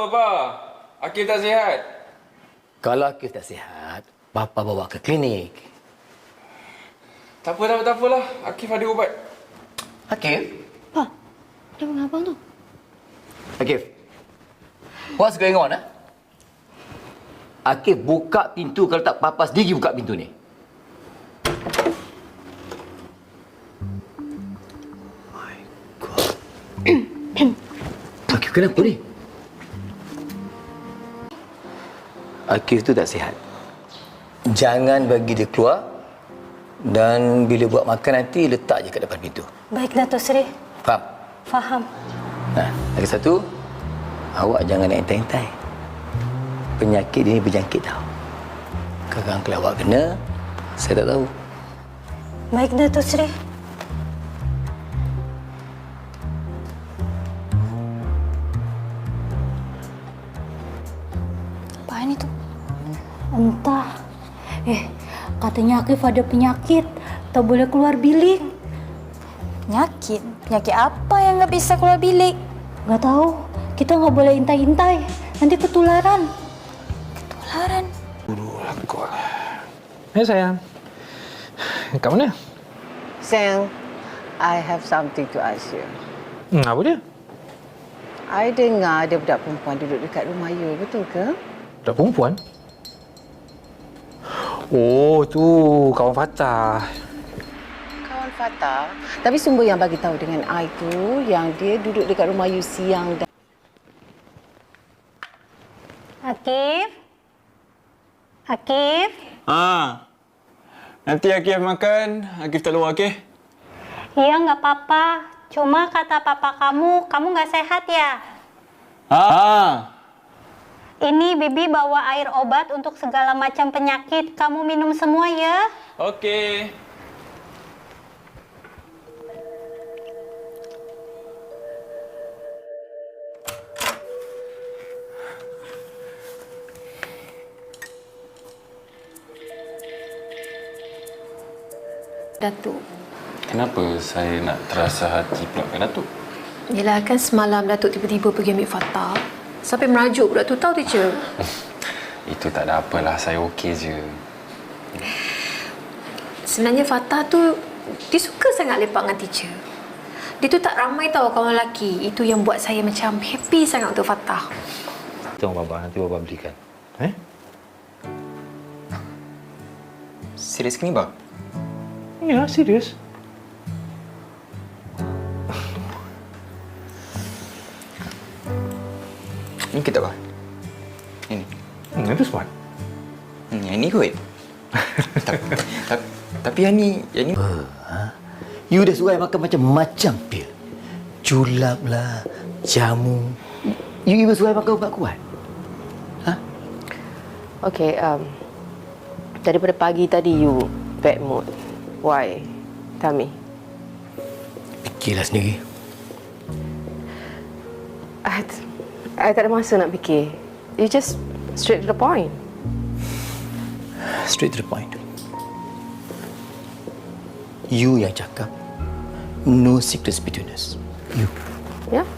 apa, Pa? Akif tak sihat. Kalau Akif tak sihat, Bapa bawa ke klinik. Tak apa, tak apa, tak apalah. Akif ada ubat. Akif? Pa, dia mengapa tu? Akif. What's going on, eh? Akif buka pintu kalau tak papa sendiri buka pintu ni. My God. Akif kenapa ni? Akif tu tak sihat. Jangan bagi dia keluar dan bila buat makan nanti letak je kat depan pintu. Baik, Datuk Seri. Faham? Faham. Nah, lagi satu, awak jangan nak intai-intai. Penyakit ini berjangkit tau. Kadang kalau awak kena, saya tak tahu. Baik, Datuk Seri. Apaan itu? Entah. Eh, katanya Akif ada penyakit. Tak boleh keluar bilik. Penyakit? Penyakit apa yang nggak bisa keluar bilik? Nggak tahu. Kita nggak boleh intai-intai. Nanti ketularan. Ketularan. Eh sayang. Kat mana? Sayang, I have something to ask you. Hmm, apa dia? I dengar ada budak perempuan duduk dekat rumah you, betul ke? Budak perempuan? Oh, tu kawan Fatah. Kawan Fatah. Tapi sumber yang bagi tahu dengan I tu yang dia duduk dekat rumah you siang dan Akif? Akif? Ha. Nanti Akif makan, Akif tak luar, okey? Iya, nggak apa-apa. Cuma kata papa kamu, kamu nggak sehat ya? Ha. Ini Bibi bawa air obat untuk segala macam penyakit. Kamu minum semua ya. Okey. Datuk. Kenapa saya nak terasa hati pula kat Datuk? Yelah kan semalam Datuk tiba-tiba pergi ambil Fatah. Sampai merajuk budak tu tahu teacher. Itu tak ada apalah, saya okey je. Sebenarnya Fatah tu dia suka sangat lepak dengan teacher. Dia tu tak ramai tahu kawan lelaki. Itu yang buat saya macam happy sangat untuk Fatah. Tunggu baba, nanti baba belikan. Eh? Serius ke ni, Bang? Ya, serius. Ni ke tak, Bang? Ini. Hmm, itu smart. Hmm, yang ni kot. tapi, tapi, tapi yang ni, yang ni... Ha? You dah I makan macam-macam pil. Julap lah, jamu. You even I makan ubat kuat. Okay, um, daripada pagi tadi you bad mood. Why? Tell me. Fikirlah sendiri. I, I tak ada masa nak fikir. You just straight to the point. Straight to the point. You yang cakap, no secrets between us. You. Yeah?